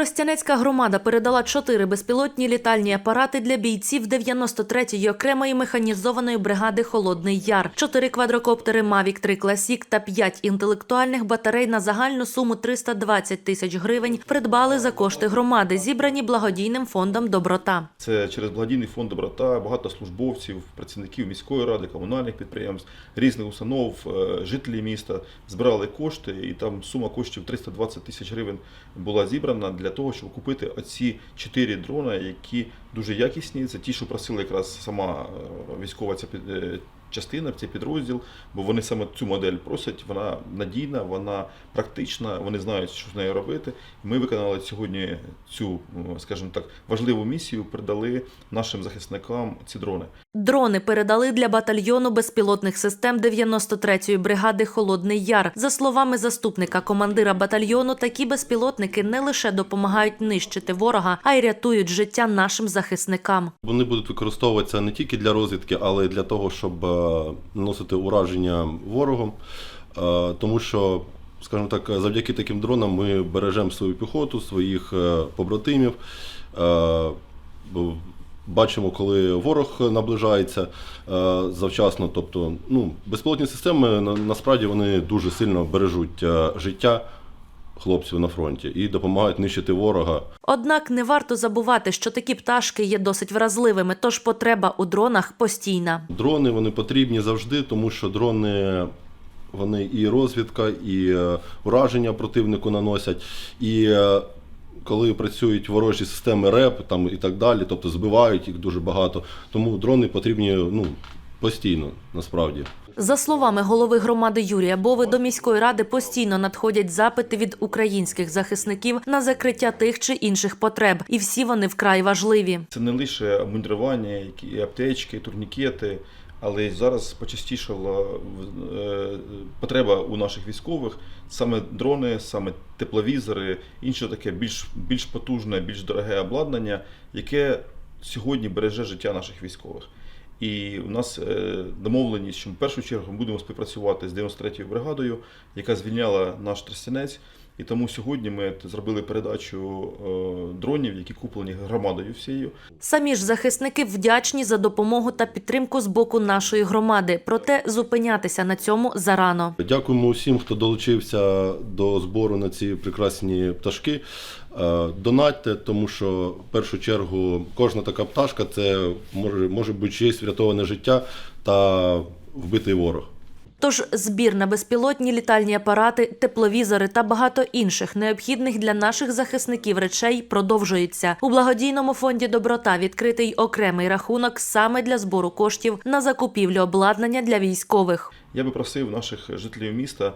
Тростянецька громада передала чотири безпілотні літальні апарати для бійців 93-ї окремої механізованої бригади Холодний Яр, чотири квадрокоптери Mavic 3 Classic та п'ять інтелектуальних батарей на загальну суму 320 тисяч гривень придбали за кошти громади, зібрані благодійним фондом Доброта. Це через благодійний фонд доброта, багато службовців, працівників міської ради, комунальних підприємств, різних установ, е, жителі міста збирали кошти, і там сума коштів 320 тисяч гривень була зібрана для того, щоб купити оці чотири дрона, які дуже якісні. Це ті, що просила якраз сама е, військова ця частина, цей підрозділ, бо вони саме цю модель просять. Вона надійна, вона практична, вони знають, що з нею робити. Ми виконали сьогодні цю, е, скажімо так, важливу місію, передали нашим захисникам ці дрони. Дрони передали для батальйону безпілотних систем 93-ї бригади Холодний Яр. За словами заступника командира батальйону, такі безпілотники не лише допомагають нищити ворога, а й рятують життя нашим захисникам. Вони будуть використовуватися не тільки для розвідки, але й для того, щоб е, наносити ураження ворогом. Е, Тому що, скажімо так, завдяки таким дронам ми бережемо свою піхоту, своїх е, побратимів. Е, Бачимо, коли ворог наближається е, завчасно. Тобто, ну, безпілотні системи на- насправді вони дуже сильно бережуть е, життя хлопців на фронті і допомагають нищити ворога. Однак не варто забувати, що такі пташки є досить вразливими, тож потреба у дронах постійна. Дрони вони потрібні завжди, тому що дрони вони і розвідка, і е, ураження противнику наносять. І е, коли працюють ворожі системи РЕП там, і так далі, тобто збивають їх дуже багато. Тому дрони потрібні ну, постійно, насправді. За словами голови громади Юрія Бови, до міської ради постійно надходять запити від українських захисників на закриття тих чи інших потреб, і всі вони вкрай важливі. Це не лише обмундрування, які аптечки, турнікети, але й зараз почастішала е, потреба у наших військових саме дрони, саме тепловізори, інше таке більш, більш потужне, більш дороге обладнання, яке сьогодні береже життя наших військових. І у нас е, домовленість, що ми в першу чергу будемо співпрацювати з 93-ю бригадою, яка звільняла наш тростянець. І тому сьогодні ми зробили передачу е, дронів, які куплені громадою всією. Самі ж захисники вдячні за допомогу та підтримку з боку нашої громади. Проте зупинятися на цьому зарано. Дякуємо усім, хто долучився до збору на ці прекрасні пташки. Е, Донатьте, тому що в першу чергу кожна така пташка це може, може бути чиєсь врятоване життя та вбитий ворог. Тож збір на безпілотні літальні апарати, тепловізори та багато інших необхідних для наших захисників речей продовжується. У благодійному фонді Доброта відкритий окремий рахунок саме для збору коштів на закупівлю обладнання для військових. Я би просив наших жителів міста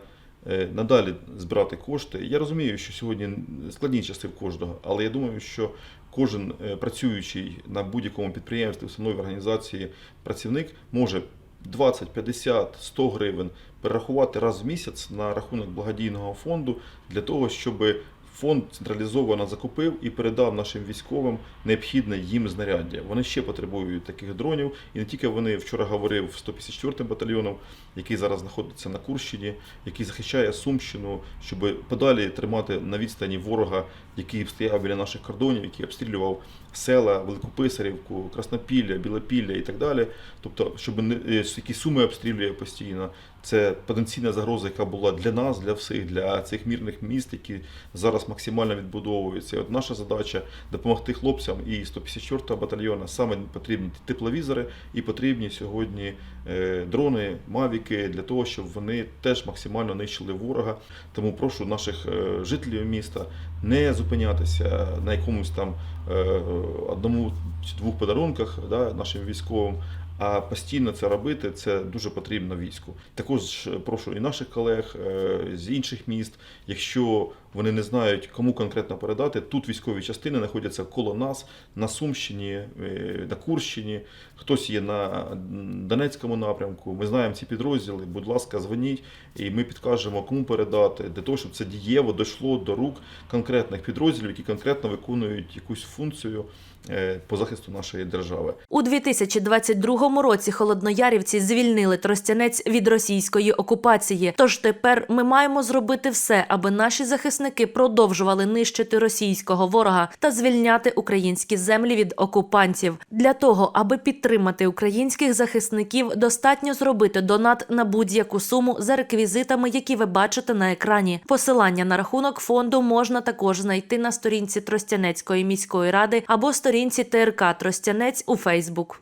е, надалі збирати кошти. Я розумію, що сьогодні складні часи в кожного, але я думаю, що кожен е, працюючий на будь-якому підприємстві, установі організації працівник може 20, 50, 100 гривень перерахувати раз в місяць на рахунок благодійного фонду для того, щоб фонд централізовано закупив і передав нашим військовим необхідне їм знаряддя. Вони ще потребують таких дронів, і не тільки вони вчора говорив 154 батальйоном, який зараз знаходиться на Курщині, який захищає Сумщину, щоб подалі тримати на відстані ворога, який стояв біля наших кордонів, який обстрілював села, Великописарівку, Краснопілля, Білопілля і так далі. Тобто, щоб не е, які суми обстрілює постійно. Це потенційна загроза, яка була для нас, для всіх, для цих мірних міст, які зараз максимально відбудовуються. І От наша задача допомогти хлопцям і 154-го батальйону саме потрібні тепловізори і потрібні сьогодні е, дрони, мавіки для того, щоб вони теж максимально нищили ворога. Тому прошу наших е, жителів міста не зупинятися на якомусь там е, одному чи двох подарунках да, нашим військовим. А постійно це робити це дуже потрібно війську. Також прошу і наших колег з інших міст, якщо вони не знають, кому конкретно передати, тут військові частини знаходяться коло нас на Сумщині, е, на Курщині, хтось є на Донецькому напрямку. Ми знаємо ці підрозділи. Будь ласка, дзвоніть, і ми підкажемо, кому передати, для того, щоб це дієво дійшло до рук конкретних підрозділів, які конкретно виконують якусь функцію е, по захисту нашої держави. У 2022 році холодноярівці звільнили Тростянець від російської окупації. Тож тепер ми маємо зробити все, аби наші захисники захисники продовжували нищити російського ворога та звільняти українські землі від окупантів. Для того, аби підтримати українських захисників, достатньо зробити донат на будь-яку суму за реквізитами, які ви бачите на екрані. Посилання на рахунок фонду можна також знайти на сторінці Тростянецької міської ради або сторінці ТРК Тростянець у Фейсбук.